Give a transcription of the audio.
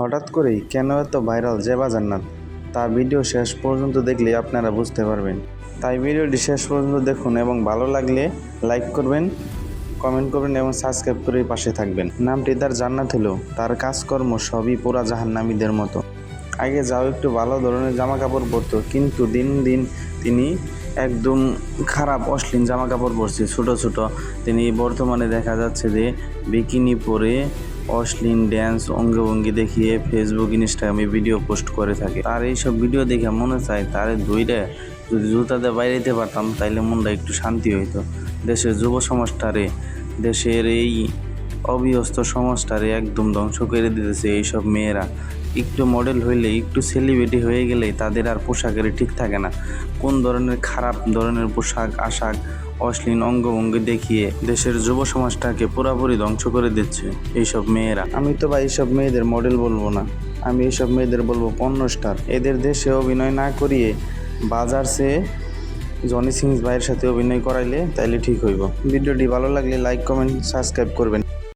হঠাৎ করেই কেন এত ভাইরাল জেবা জান্নাত তা ভিডিও শেষ পর্যন্ত দেখলে আপনারা বুঝতে পারবেন। তাই ভিডিওটি শেষ পর্যন্ত দেখুন এবং ভালো লাগলে লাইক করবেন, কমেন্ট করবেন এবং সাবস্ক্রাইব করে পাশে থাকবেন। নামটি তার জান্নাত হলেও তার কাজকর্ম সবই পুরা জাহান্নামীদের মতো। আগে যাও একটু ভালো ধরনের জামা কাপড় পরতো, কিন্তু দিন দিন তিনি একদম খারাপ, অশ্লীল জামা কাপড় পরছে। ছোটো ছোটো, তিনি বর্তমানে দেখা যাচ্ছে যে, বিকিনি পরে অশ্লীল ড্যান্স, অঙ্গভঙ্গি দেখিয়ে ফেসবুক ইনস্টাগ্রামে ভিডিও পোস্ট করে থাকে। তার এইসব ভিডিও দেখে মনে চায়, তার দুইটা যদি জুতাতে বাইরে যেতে পারতাম, তাইলে মনটা একটু শান্তি হইতো। দেশের যুব সমাজটারে, দেশের এই অবিহস্ত সমাজটারে একদম ধ্বংস করে দিতেছে এইসব মেয়েরা। একটু মডেল হইলে একটু সেলিব্রিটি হয়ে গেলে তাদের আর পোশাকের ঠিক থাকে না। কোন ধরনের খারাপ ধরনের পোশাক, আশাক, অশ্লীল অঙ্গভঙ্গি দেখিয়ে দেশের যুব সমাজটাকে পুরোপুরি ধ্বংস করে দিচ্ছে এইসব মেয়েরা। আমি তো ভাই এইসব মেয়েদের মডেল বলব না। আমি এইসব মেয়েদের বলব পণ্য স্টার এদের দেশে অভিনয় না করিয়ে বাজার সে জনি সিংস ভাইয়ের সাথে অভিনয় করাইলে তাইলে ঠিক হইব। ভিডিওটি ভালো লাগলে লাইক কমেন্ট সাবস্ক্রাইব করবেন।